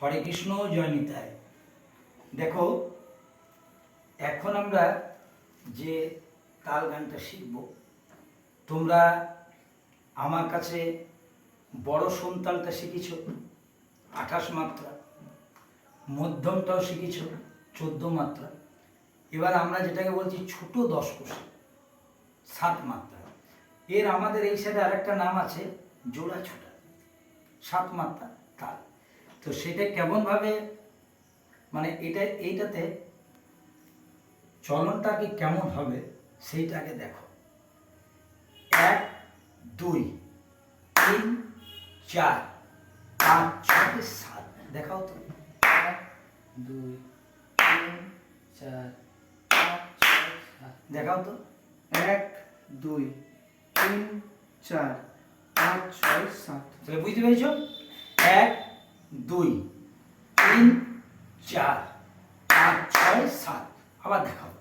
হরে কৃষ্ণ, জয় নিতাই। দেখো, এখন আমরা যে তাল গানটা শিখব, তোমরা আমার কাছে বড় সন্তানটা শিখেছ, আঠাশ মাত্রা, মধ্যমটাও শিখেছ, চোদ্দ মাত্রা। এবার আমরা যেটাকে বলছি ছোট দশ কোষে, সাত মাত্রা। এর আমাদের এই সাইডে আরেকটা নাম আছে, জোড়া ছোটা, সাত মাত্রা তাল। তো সেটা কেমনভাবে মানে এটা, এইটাতে চলনটা কি কেমন হবে সেইটাকে দেখো। এক, দুই, তিন, চার, পাঁচ, ছয়, সাত, দেখাও তো। এক, দুই, তিন, চার, পাঁচ, ছয়, সাত, দেখাও তো। এক, দুই, তিন, চার, পাঁচ, ছয়, সাত। বুঝতে পেরেছ? এক দুই, তিন, চার, পাঁচ, ছয়, সাত। আবার দেখাও।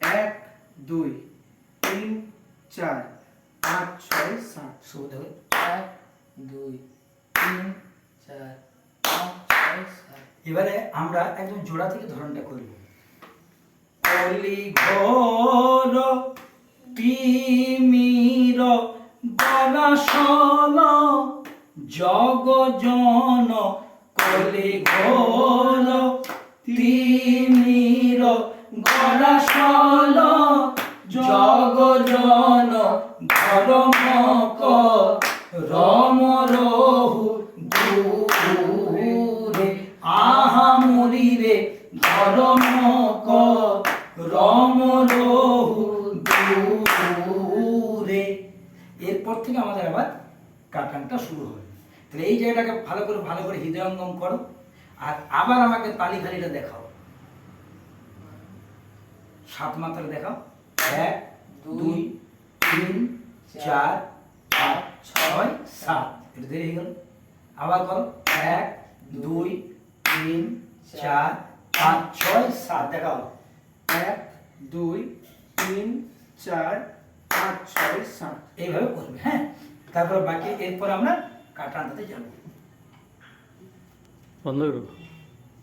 এক, দুই, তিন, চার, পাঁচ, ছয়, সাত। শুভ দেখো এক, দুই, তিন, চার, পাঁচ, ছয়, সাত। এবারে আমরা একদম জোড়া থেকে ধরনটা করব কলি ঘর তিমির গলাসল জগ জন কলি ঘর তিমির গলাসল জগ জন ধর্মক রম রহু দূরে, আহা মরিরে ধর্মক রম রহু দূরে। এরপর থেকে আমাদের আবার কাটানটা শুরু হবে। তাহলে এই জায়গাটাকে ভালো করে ভালো করে হৃদয়ঙ্গম করো আর আবার আমাকে তালিখালিটা দেখাও। সাত মাত্রা দেখাও। এক দুই তিন চার পাঁচ ছয় সাত। এটা দেরি হয়ে গেল। আবার করো। এক দুই তিন চার পাঁচ ছয় সাত। দেখাও। এক দুই তিন চার পাঁচ ছয় সাত। এইভাবে করবে হ্যাঁ? তারপর বাকি এরপর আমরা কাটানটাতে যাব। বন্ধ